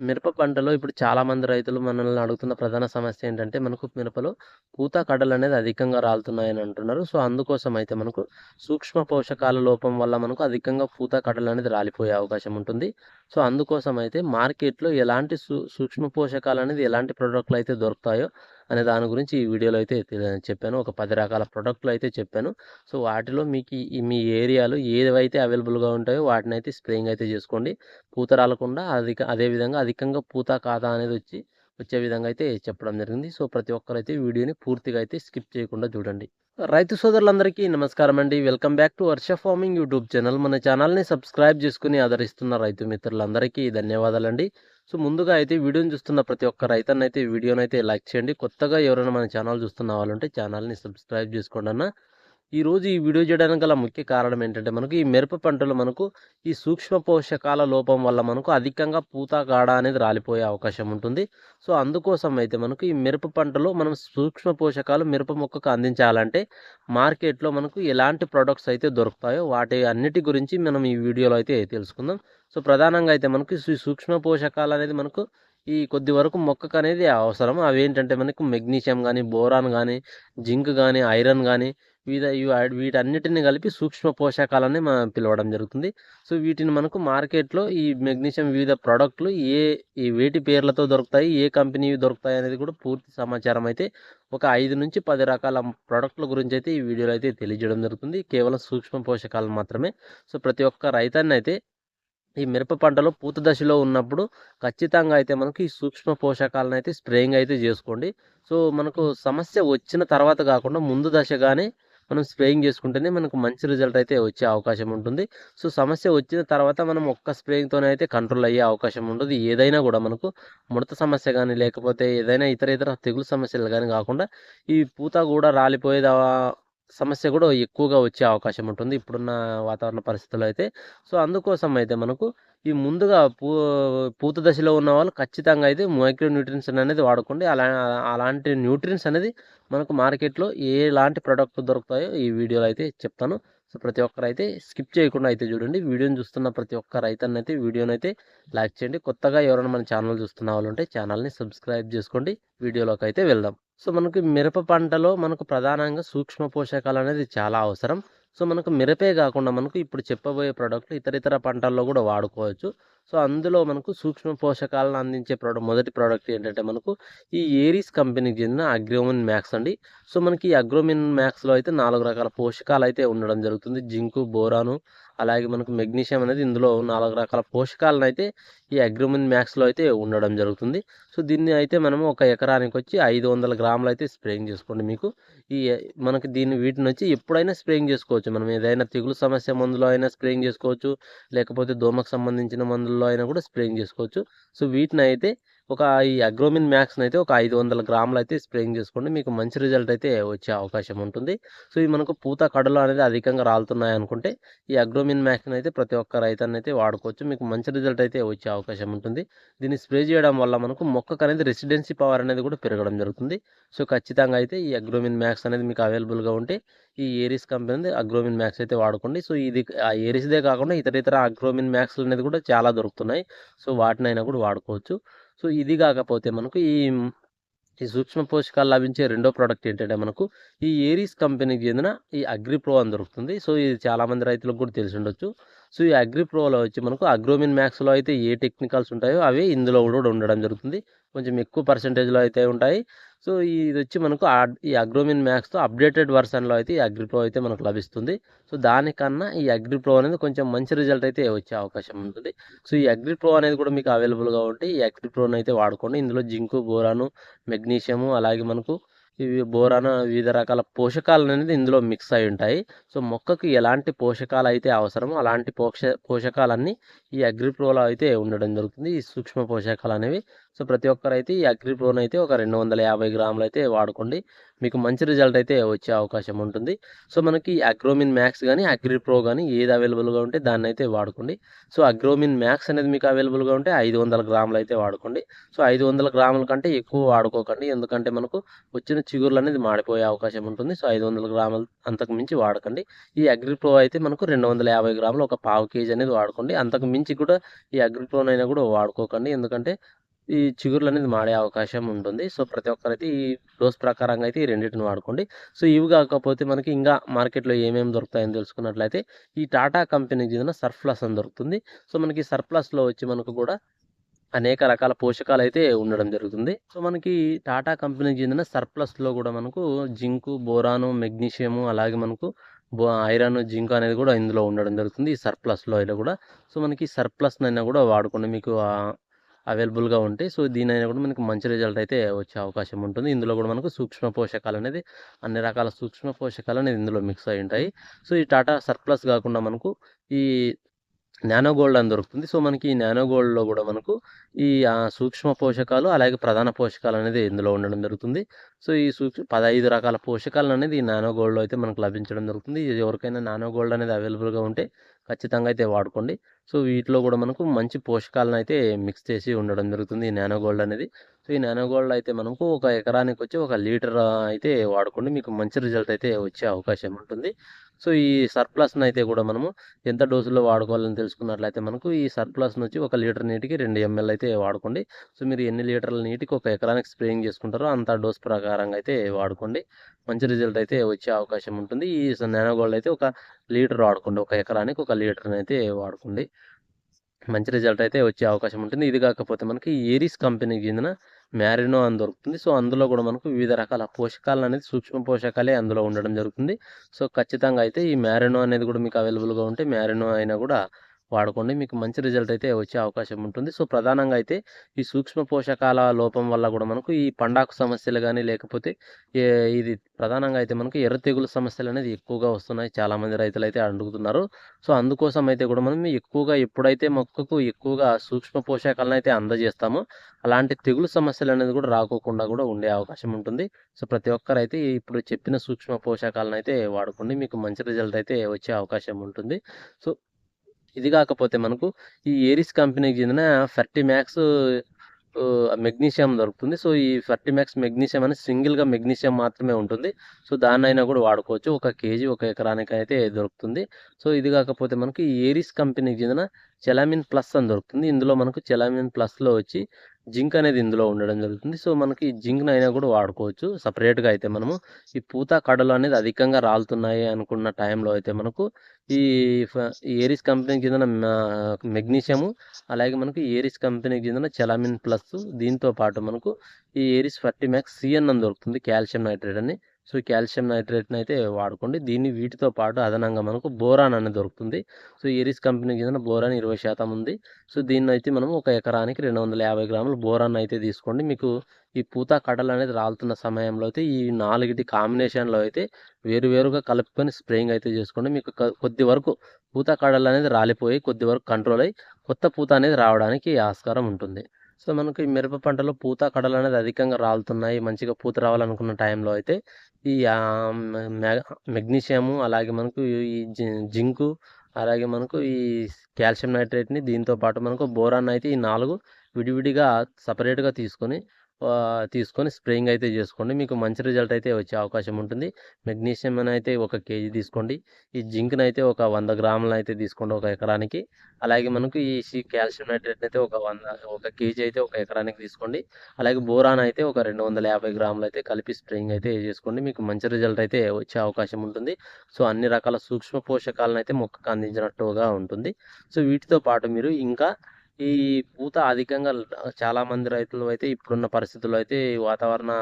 మిరప పంటలో ఇప్పుడు చాలామంది రైతులు మనల్ని అడుగుతున్న ప్రధాన సమస్య ఏంటంటే మనకు మిరపలో పూత కడలు అనేది అధికంగా రాలుతున్నాయని అంటున్నారు. సో అందుకోసం అయితే మనకు సూక్ష్మ పోషకాల లోపం వల్ల మనకు అధికంగా పూత కడలు అనేది రాలిపోయే అవకాశం ఉంటుంది. సో అందుకోసం అయితే మార్కెట్లో ఎలాంటి సూ సూక్ష్మ పోషకాలు అనేది ఎలాంటి ప్రోడక్ట్లు అయితే దొరుకుతాయో అనే దాని గురించి ఈ వీడియోలో అయితే చెప్పాను. ఒక పది రకాల ప్రోడక్ట్లు అయితే చెప్పాను. సో వాటిలో మీకు మీ ఏరియాలో ఏవైతే అవైలబుల్గా ఉంటాయో వాటిని అయితే స్ప్రేయింగ్ అయితే చేసుకోండి. పూత రాలకుండా అధిక అదేవిధంగా అధికంగా పూత కాదా అనేది వచ్చి వచ్చే విధంగా అయితే చెప్పడం జరిగింది. సో ప్రతి ఒక్కరైతే వీడియోని పూర్తిగా అయితే స్కిప్ చేయకుండా చూడండి. రైతు సోదరులందరికీ నమస్కారం అండి welcome back to Varsha farming YouTube channel. మన ఛానల్ని సబ్స్క్రైబ్ చేసుకుని ఆదరిస్తున్న రైతు మిత్రులందరికీ ధన్యవాదాలండి. సో ముందుగా అయితే వీడియోని చూస్తున్న ప్రతి ఒక్క రైతన్న అయితే వీడియోని అయితే లైక్ చేయండి. కొత్తగా ఎవరైనా మన ఛానల్ చూస్తున్న వాళ్ళంటే ఛానల్ని సబ్స్క్రైబ్ చేసుకోండి అన్న. ఈరోజు ఈ వీడియో చేయడానికి గల ముఖ్య కారణం ఏంటంటే మనకు ఈ మిరప పంటలు మనకు ఈ సూక్ష్మ పోషకాల లోపం వల్ల మనకు అధికంగా పూత కాడ అనేది రాలిపోయే అవకాశం ఉంటుంది. సో అందుకోసం అయితే మనకు ఈ మిరప పంటలో మనం సూక్ష్మ పోషకాలు మిరప మొక్కకు అందించాలంటే మార్కెట్లో మనకు ఎలాంటి ప్రొడక్ట్స్ అయితే దొరుకుతాయో వాటి అన్నిటి గురించి మనం ఈ వీడియోలో అయితే తెలుసుకుందాం. సో ప్రధానంగా అయితే మనకు సూక్ష్మ పోషకాలు అనేది మనకు ఈ కొద్ది వరకు మొక్కకు అనేది అవసరం. అవి ఏంటంటే మనకు మెగ్నీషియం కానీ బోరాన్ కానీ జింక్ కానీ ఐరన్ కానీ వీటన్నిటిని కలిపి సూక్ష్మ పోషకాలని మనం పిలవడం జరుగుతుంది. సో వీటిని మనకు మార్కెట్లో ఈ మెగ్నీషియం వివిధ ప్రోడక్ట్లు ఏ ఈ వేటి పేర్లతో దొరుకుతాయి ఏ కంపెనీ దొరుకుతాయి అనేది కూడా పూర్తి సమాచారం అయితే ఒక ఐదు నుంచి పది రకాల ప్రోడక్ట్ల గురించి అయితే ఈ వీడియోలో అయితే తెలియజేయడం జరుగుతుంది. కేవలం సూక్ష్మ పోషకాలు మాత్రమే. సో ప్రతి ఒక్క రైతాన్ని అయితే ఈ మిరప పంటలో పూత దశలో ఉన్నప్పుడు ఖచ్చితంగా అయితే మనకు ఈ సూక్ష్మ పోషకాలను అయితే స్ప్రేయింగ్ అయితే చేసుకోండి. సో మనకు సమస్య వచ్చిన తర్వాత కాకుండా ముందు దశగానే మనం స్ప్రేయింగ్ చేసుకుంటేనే మనకు మంచి రిజల్ట్ అయితే వచ్చే అవకాశం ఉంటుంది. సో సమస్య వచ్చిన తర్వాత మనం ఒక్క స్ప్రేయింగ్తోనే అయితే కంట్రోల్ అయ్యే అవకాశం ఉంటుంది ఏదైనా కూడా మనకు ముడత సమస్య కానీ లేకపోతే ఏదైనా ఇతర ఇతర తెగులు సమస్యలు కానీ కాకుండా ఈ పూత కూడా రాలిపోయేది సమస్య కూడా ఎక్కువగా వచ్చే అవకాశం ఉంటుంది. ఇప్పుడున్న వాతావరణ పరిస్థితుల్లో అయితే. సో అందుకోసం అయితే మనకు ఈ ముందుగా పూ పూత దశలో ఉన్న వాళ్ళు ఖచ్చితంగా అయితే మైక్రో న్యూట్రియన్స్ అనేది వాడుకోండి. అలా అలాంటి న్యూట్రియన్స్ అనేది మనకు మార్కెట్లో ఎలాంటి ప్రోడక్ట్ దొరుకుతాయో ఈ వీడియోలో అయితే చెప్తాను. సో ప్రతి ఒక్కరైతే స్కిప్ చేయకుండా అయితే చూడండి. వీడియోని చూస్తున్న ప్రతి ఒక్క రైతన్న అయితే వీడియోని అయితే లైక్ చేయండి. కొత్తగా ఎవరైనా మన ఛానల్ చూస్తున్న వాళ్ళు ఉంటే ఛానల్ని సబ్స్క్రైబ్ చేసుకోండి. వీడియోలోకి అయితే వెళ్దాం. సో మనకి మిరప పంటలో మనకు ప్రధానంగా సూక్ష్మ పోషకాలు అనేది చాలా అవసరం. సో మనకు మిరపే కాకుండా మనకు ఇప్పుడు చెప్పబోయే ప్రోడక్ట్లు ఇతర ఇతర పంటల్లో కూడా వాడుకోవచ్చు. సో అందులో మనకు సూక్ష్మ పోషకాలను అందించే ప్రోడక్ట్ మొదటి ప్రోడక్ట్ ఏంటంటే మనకు ఈ ఏరీస్ కంపెనీకి చెందిన అగ్రోమిన్ మ్యాక్స్ అండి. సో మనకి ఈ అగ్రోమిన్ మ్యాక్స్లో అయితే నాలుగు రకాల పోషకాలు అయితే ఉండడం జరుగుతుంది. జింకు బోరాను అలాగే మనకు మెగ్నీషియం అనేది ఇందులో నాలుగు రకాల పోషకాలను అయితే ఈ అగ్రోమిన్ మ్యాక్స్లో అయితే ఉండడం జరుగుతుంది. సో దీన్ని అయితే మనము ఒక ఎకరానికి వచ్చి ఐదు వందల గ్రాములు అయితే స్ప్రేయింగ్ చేసుకోండి మీకు. ఈ మనకి దీన్ని వీటిని వచ్చి ఎప్పుడైనా స్ప్రేయింగ్ చేసుకోవచ్చు. మనం ఏదైనా తెగులు సమస్య మందులో అయినా స్ప్రేయింగ్ చేసుకోవచ్చు. లేకపోతే దోమకు సంబంధించిన మందుల్లో అయినా కూడా స్ప్రేయింగ్ చేసుకోవచ్చు. సో వీటిని అయితే ఒక ఈ అగ్రోమిన్ మ్యాక్స్ని అయితే ఒక ఐదు వందల గ్రాములు అయితే స్ప్రేయింగ్ చేసుకోండి. మీకు మంచి రిజల్ట్ అయితే వచ్చే అవకాశం ఉంటుంది. సో ఇది మనకు పూత కడలు అనేది అధికంగా రాలుతున్నాయి అనుకుంటే ఈ అగ్రోమిన్ మ్యాక్స్ని అయితే ప్రతి ఒక్క రైతన్న అయితే వాడుకోవచ్చు. మీకు మంచి రిజల్ట్ అయితే వచ్చే అవకాశం ఉంటుంది దీన్ని స్ప్రే చేయడం వల్ల మనకు మొక్కకు అనేది రెసిడెన్సీ పవర్ అనేది కూడా పెరగడం జరుగుతుంది. సో ఖచ్చితంగా అయితే ఈ అగ్రోమిన్ మ్యాక్స్ అనేది మీకు అవైలబుల్గా ఉంటే ఈ ఏరిస్ కంపెనీ అగ్రోమిన్ మ్యాక్స్ అయితే వాడుకోండి. సో ఇది ఆ ఏరిస్దే కాకుండా ఇతర ఇతర అగ్రోమిన్ మ్యాక్స్ అనేది కూడా చాలా దొరుకుతున్నాయి. సో వాటినైనా కూడా వాడుకోవచ్చు. సో ఇది కాకపోతే మనకు ఈ ఈ సూక్ష్మ పోషకాలు లభించే రెండో ప్రోడక్ట్ ఏంటంటే మనకు ఈ ఏరీస్ కంపెనీకి చెందిన ఈ అగ్రిప్రో అని దొరుకుతుంది. సో ఇది చాలామంది రైతులకు కూడా తెలిసి ఉండొచ్చు. సో ఈ అగ్రి ప్రోలో వచ్చి మనకు అగ్రోమిన్ మ్యాక్స్లో అయితే ఏ టెక్నికల్స్ ఉంటాయో అవి ఇందులో కూడా ఉండడం జరుగుతుంది. కొంచెం ఎక్కువ పర్సంటేజ్లో అయితే ఉంటాయి. సో ఇది వచ్చి మనకు ఆ- ఈ అగ్రోమిన్ మ్యాక్స్తో అప్డేటెడ్ వర్షన్లో అయితే ఈ అగ్రి ప్రో అయితే మనకు లభిస్తుంది. సో దానికన్నా ఈ అగ్రి ప్రో అనేది కొంచెం మంచి రిజల్ట్ అయితే వచ్చే అవకాశం ఉంటుంది. సో ఈ అగ్రి ప్రో అనేది కూడా మీకు అవైలబుల్గా ఉంటే ఈ అగ్రిప్రోని అయితే వాడుకోండి. ఇందులో జింకు బోరాను మెగ్నీషియము అలాగే మనకు ఇవి బోరాన వివిధ రకాల పోషకాలు అనేది ఇందులో మిక్స్ అయి ఉంటాయి. సో మొక్కకు ఎలాంటి పోషకాలు అయితే అవసరమో అలాంటి పోష పోషకాలన్నీ ఈ అగ్రి ప్రోలో అయితే ఉండడం జరుగుతుంది. ఈ సూక్ష్మ పోషకాలు అనేవి సో ప్రతి ఒక్కరైతే ఈ అగ్రిప్రోన్ అయితే ఒక రెండు వందల యాభై గ్రాములు అయితే వాడుకోండి. మీకు మంచి రిజల్ట్ అయితే వచ్చే అవకాశం ఉంటుంది. సో మనకి అగ్రోమిన్ మ్యాక్స్ కానీ అగ్రి ప్రో కానీ ఏది అవైలబుల్గా ఉంటే దాన్ని అయితే వాడుకోండి. సో అగ్రోమిన్ మ్యాక్స్ అనేది మీకు అవైలబుల్గా ఉంటే ఐదు వందల గ్రాములు అయితే వాడుకోండి. సో ఐదు వందల గ్రాముల కంటే ఎక్కువ వాడుకోకండి. ఎందుకంటే మనకు వచ్చిన చిగురులు అనేది మాడిపోయే అవకాశం ఉంటుంది. సో ఐదు వందల గ్రాములు అంతకు మించి వాడకండి. ఈ అగ్రిప్రో అయితే మనకు రెండు వందల యాభై గ్రాములు ఒక పావు కేజీ అనేది వాడుకోండి. అంతకు మించి కూడా ఈ అగ్రిప్రోనైనా కూడా వాడుకోకండి. ఎందుకంటే ఈ చిగురులు అనేది మాడే అవకాశం ఉంటుంది. సో ప్రతి ఒక్కరైతే ఈ డోస్ ప్రకారంగా అయితే ఈ రెండింటిని వాడుకోండి. సో ఇవి కాకపోతే మనకి ఇంకా మార్కెట్లో ఏమేమి దొరుకుతాయని తెలుసుకున్నట్లయితే ఈ టాటా కంపెనీకి చెందిన సర్ప్లస్ అని దొరుకుతుంది. సో మనకి సర్ప్లస్లో వచ్చి మనకు కూడా అనేక రకాల పోషకాలు అయితే ఉండడం జరుగుతుంది. సో మనకి టాటా కంపెనీకి చెందిన సర్ప్లస్లో కూడా మనకు జింకు బోరాను మెగ్నీషియము అలాగే మనకు బో ఐరన్ జింక్ అనేది కూడా ఇందులో ఉండడం జరుగుతుంది. ఈ సర్ప్లస్లో అయితే కూడా. సో మనకి సర్ప్లస్నైనా కూడా వాడుకోండి. మీకు అవైలబుల్గా ఉంటాయి సో దీనైనా కూడా మనకి మంచి రిజల్ట్ అయితే వచ్చే అవకాశం ఉంటుంది. ఇందులో కూడా మనకు సూక్ష్మ పోషకాలు అనేది అన్ని రకాల సూక్ష్మ పోషకాలు అనేది ఇందులో మిక్స్ అయి ఉంటాయి. సో ఈ టాటా సర్ప్లస్ కాకుండా మనకు ఈ నానో గోల్డ్ అని దొరుకుతుంది. సో మనకి ఈ నానో గోల్డ్లో కూడా మనకు ఈ సూక్ష్మ పోషకాలు అలాగే ప్రధాన పోషకాలు అనేది ఇందులో ఉండడం జరుగుతుంది. సో ఈ సూక్ష్మ పదహైదు రకాల పోషకాలు అనేది ఈ నానో గోల్డ్లో అయితే మనకు లభించడం జరుగుతుంది. ఎవరికైనా నానో గోల్డ్ అనేది అవైలబుల్గా ఉంటే ఖచ్చితంగా అయితే వాడుకోండి. సో వీటిలో కూడా మనకు మంచి పోషకాలను అయితే మిక్స్ చేసి ఉండడం జరుగుతుంది ఈ నానో గోల్డ్ అనేది. సో ఈ నానో గోల్డ్ అయితే మనకు ఒక ఎకరానికి వచ్చి ఒక లీటర్ అయితే వాడుకోండి. మీకు మంచి రిజల్ట్ అయితే వచ్చే అవకాశం ఉంటుంది. సో ఈ సర్ప్లస్ని అయితే కూడా మనము ఎంత డోసులో వాడుకోవాలని తెలుసుకున్నట్లయితే మనకు ఈ సర్ప్లస్ నుంచి ఒక లీటర్ నీటికి రెండు ఎంఎల్ అయితే వాడుకోండి. సో మీరు ఎన్ని లీటర్ల నీటికి ఒక ఎకరానికి స్ప్రేయింగ్ చేసుకుంటారో అంత డోస్ ప్రకారంగా అయితే వాడుకోండి. మంచి రిజల్ట్ అయితే వచ్చే అవకాశం ఉంటుంది. ఈ నానో గోల్డ్ అయితే ఒక లీటర్ వాడుకోండి. ఒక ఎకరానికి ఒక లీటర్ని అయితే వాడుకోండి. మంచి రిజల్ట్ అయితే వచ్చే అవకాశం ఉంటుంది. ఇది కాకపోతే మనకి ఏరిస్ కంపెనీకి చెందిన మ్యారినో అని దొరుకుతుంది. సో అందులో కూడా మనకు వివిధ రకాల పోషకాలు అనేది సూక్ష్మ పోషకాలే అందులో ఉండడం జరుగుతుంది. సో ఖచ్చితంగా అయితే ఈ మ్యారినో అనేది కూడా మీకు అవైలబుల్గా ఉంటే మ్యారినో అయినా కూడా వాడుకోండి. మీకు మంచి రిజల్ట్ అయితే వచ్చే అవకాశం ఉంటుంది. సో ప్రధానంగా అయితే ఈ సూక్ష్మ పోషకాల లోపం వల్ల కూడా మనకు ఈ పండాకు సమస్యలు కానీ లేకపోతే ఏ- ఇది ప్రధానంగా అయితే మనకు ఎర్ర తెగులు సమస్యలు అనేది ఎక్కువగా వస్తున్నాయి. చాలామంది రైతులు అయితే అడుగుతున్నారు. సో అందుకోసం అయితే కూడా మనం ఎక్కువగా ఎప్పుడైతే మొక్కకు ఎక్కువగా సూక్ష్మ పోషకాలను అయితే అందజేస్తామో అలాంటి తెగులు సమస్యలు అనేది కూడా రాకోకుండా కూడా ఉండే అవకాశం ఉంటుంది. సో ప్రతి ఒక్కరు అయితే ఇప్పుడు చెప్పిన సూక్ష్మ పోషకాలను అయితే వాడుకోండి. మీకు మంచి రిజల్ట్ అయితే వచ్చే అవకాశం ఉంటుంది. సో ఇది కాకపోతే మనకు ఈ ఏరిస్ కంపెనీకి చెందిన ఫర్టీ మ్యాక్స్ మెగ్నీషియం దొరుకుతుంది. సో ఈ ఫర్టీ మ్యాక్స్ మెగ్నీషియం అనేది సింగిల్గా మెగ్నీషియం మాత్రమే ఉంటుంది. సో దాన్నైనా కూడా వాడుకోవచ్చు. ఒక కేజీ ఒక ఎకరానికి అయితే దొరుకుతుంది. సో ఇది కాకపోతే మనకి ఏరిస్ కంపెనీకి చెందిన చెలామిన్ ప్లస్ అని దొరుకుతుంది. ఇందులో మనకు చెలామిన్ ప్లస్లో వచ్చి జింక్ అనేది ఇందులో ఉండడం జరుగుతుంది. సో మనకి జింక్ని అయినా కూడా వాడుకోవచ్చు. సపరేట్గా అయితే మనము ఈ పూత కడలు అనేది అధికంగా రాలుతున్నాయి అనుకున్న టైంలో అయితే మనకు ఈ ఏరిస్ కంపెనీకి చెందిన మెగ్నీషియము అలాగే మనకు ఏరిస్ కంపెనీకి చెందిన చెలామిన్ ప్లస్ దీంతో పాటు మనకు ఈ ఏరిస్ ఫర్టీ సిఎన్ అని దొరుకుతుంది. కాల్షియం నైట్రేట్ అని. సో కాల్షియం నైట్రేట్ని అయితే వాడుకోండి. దీన్ని వీటితో పాటు అదనంగా మనకు బోరాన్ అనేది దొరుకుతుంది. సో ఏరిస్ కంపెనీకి చెందిన బోరాన్ ఇరవై శాతం ఉంది. సో దీన్ని అయితే మనం ఒక ఎకరానికి రెండు వందల యాభై గ్రాములు బోరాన్ అయితే తీసుకోండి. మీకు ఈ పూత కడలు అనేది రాలుతున్న సమయంలో అయితే ఈ నాలుగిటి కాంబినేషన్లో అయితే వేరువేరుగా కలుపుకొని స్ప్రేయింగ్ అయితే చేసుకోండి. మీకు కొద్ది వరకు పూత కడలు అనేది రాలిపోయి కొద్ది వరకు కంట్రోల్ అయ్యి కొత్త పూత అనేది రావడానికి ఆస్కారం ఉంటుంది. సో మనకు ఈ మిరప పంటలో పూత కడలు అనేది అధికంగా రాలుతున్నాయి. మంచిగా పూత రావాలనుకున్న టైంలో అయితే ఈ మె- మెగ్నీషియము అలాగే మనకు ఈ జి- జింకు అలాగే మనకు ఈ కాల్షియం నైట్రేట్ని దీంతో పాటు మనకు బోరాన్ అయితే ఈ నాలుగు విడివిడిగా సపరేట్గా తీసుకొని తీసుకొని స్ప్రేయింగ్ అయితే చేసుకోండి. మీకు మంచి రిజల్ట్ అయితే వచ్చే అవకాశం ఉంటుంది. మెగ్నీషియం అని అయితే ఒక కేజీ తీసుకోండి. ఈ జింక్ని అయితే ఒక వంద గ్రాములు అయితే తీసుకోండి ఒక ఎకరానికి. అలాగే మనకు ఈ కాల్షియం నైట్రేట్ అయితే ఒక వంద ఒక కేజీ అయితే ఒక ఎకరానికి తీసుకోండి. అలాగే బోరాన్ అయితే ఒక రెండు వందల యాభై గ్రాములు అయితే కలిపి స్ప్రేయింగ్ అయితే చేసుకోండి. మీకు మంచి రిజల్ట్ అయితే వచ్చే అవకాశం ఉంటుంది. సో అన్ని రకాల సూక్ష్మ పోషకాలను అయితే మొక్కకు అందించినట్టుగా ఉంటుంది. సో వీటితో పాటు మీరు ఇంకా ఈ పూత అధికంగా చాలా మంది రైతులు అయితే ఇప్పుడున్న పరిస్థితుల్లో అయితే ఈ వాతావరణ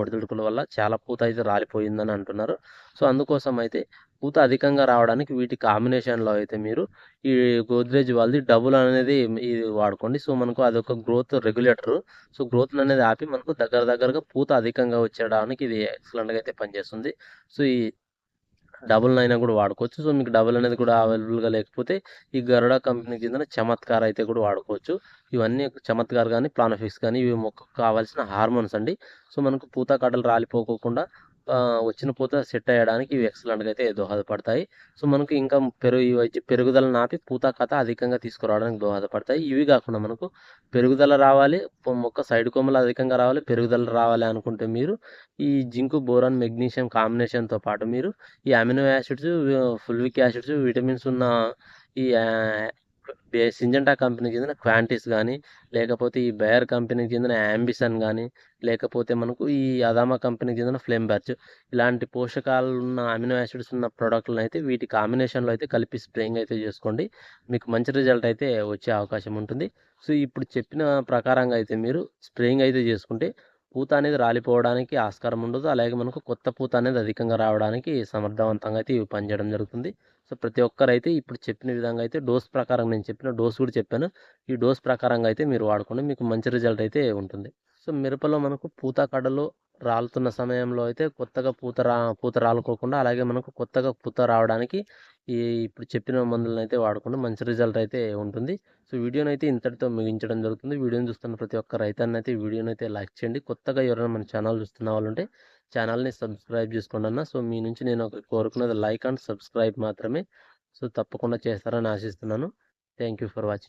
ఒడిదుడుకుల వల్ల చాలా పూత అయితే రాలిపోయిందని అంటున్నారు. సో అందుకోసం అయితే పూత అధికంగా రావడానికి వీటి కాంబినేషన్లో అయితే మీరు ఈ గోద్రేజ్ వాళ్ళది డబుల్ అనేది ఇది వాడుకోండి. సో మనకు అదొక గ్రోత్ రెగ్యులేటర్. సో గ్రోత్ అనేది ఆపి మనకు దగ్గర దగ్గరగా పూత అధికంగా వచ్చేయడానికి ఇది ఎక్సలెంట్గా అయితే పనిచేస్తుంది. సో ఈ డబుల్ అయినా కూడా వాడుకోవచ్చు. సో మీకు డబుల్ అనేది కూడా అవైలబుల్గా లేకపోతే ఈ గరుడ కంపెనీకి చెందిన చమత్కార్ అయితే కూడా వాడుకోవచ్చు. ఇవన్నీ చమత్కార్ కానీ ప్లానోఫిక్స్ కానీ ఇవి మొక్కకు కావాల్సిన హార్మోన్స్ అండి. సో మనకు పూత కడలు రాలిపోకోకుండా వచ్చిన పూత సెట్ అయ్యడానికి ఇవి ఎక్సలెంట్‌గా అయితే దోహదపడతాయి. సో, మనకు ఇంకా పెరుగు పెరుగుదల నాపి పూత, కథ అధికంగా తీసుకురావడానికి దోహదపడతాయి. ఇవి కాకుండా మనకు పెరుగుదల రావాలి, మొక్క సైడ్ కొమ్మలు అధికంగా రావాలి, పెరుగుదల రావాలి అనుకుంటే మీరు ఈ జింకు, బోరాన్, మెగ్నీషియం కాంబినేషన్‌తో పాటు మీరు ఈ amino acids, fulvic acids, vitamins ఉన్న ఈ సింజెంటా కంపెనీకి చెందిన క్వాంటిస్ కానీ లేకపోతే ఈ బేయర్ కంపెనీకి చెందిన యాంబిసన్ కానీ లేకపోతే మనకు ఈ అదామా కంపెనీకి చెందిన ఫ్లేమ్ బ్యాచ్ ఇలాంటి పోషకాలు ఉన్న అమినో యాసిడ్స్ ఉన్న ప్రొడక్ట్‌లనైతే వీటి కాంబినేషన్‌లో అయితే కలిపి స్ప్రేయింగ్ అయితే చేసుకోండి. మీకు మంచి రిజల్ట్ అయితే వచ్చే అవకాశం ఉంటుంది. సో, ఇప్పుడు చెప్పిన ప్రకారంగా అయితే మీరు స్ప్రేయింగ్ అయితే చేసుకుంటే పూత అనేది రాలిపోవడానికి ఆస్కారం ఉండదు. అలాగే మనకు కొత్త పూత అనేది అధికంగా రావడానికి సమర్థవంతంగా అయితే ఇవి పనిచేయడం జరుగుతుంది. సో, ప్రతి ఒక్కరైతే ఇప్పుడు చెప్పిన విధంగా అయితే డోస్ ప్రకారం నేను చెప్పిన డోస్ కూడా చెప్పాను. ఈ డోస్ ప్రకారంగా అయితే మీరు వాడుకోండి. మీకు మంచి రిజల్ట్ అయితే ఉంటుంది. సో, మిరపలో మనకు పూత, కడలు రాలుతున్న సమయంలో అయితే కొత్తగా పూత రా పూత రాలుకోకుండా అలాగే మనకు కొత్తగా పూత రావడానికి ఈ ఇప్పుడు చెప్పిన మందులని అయితే వాడుకుంటే మంచి రిజల్ట్ అయితే ఉంటుంది. సో, వీడియోనైతే ఇంతటితో ముగించడం జరుగుతుంది. వీడియోని చూస్తున్న ప్రతి ఒక్క రైతాన్ని అయితే వీడియోని అయితే లైక్ చేయండి. కొత్తగా ఎవరైనా మన ఛానల్ చూస్తున్న వాళ్ళుంటే ఛానల్‌ని సబ్స్క్రైబ్ చేసుకోండన్న. సో, మీ నుంచి నేను ఒక కోరుకున్నది లైక్ అండ్ సబ్స్క్రైబ్ మాత్రమే. సో, తప్పకుండా చేస్తారని ఆశిస్తున్నాను. Thank you for watching.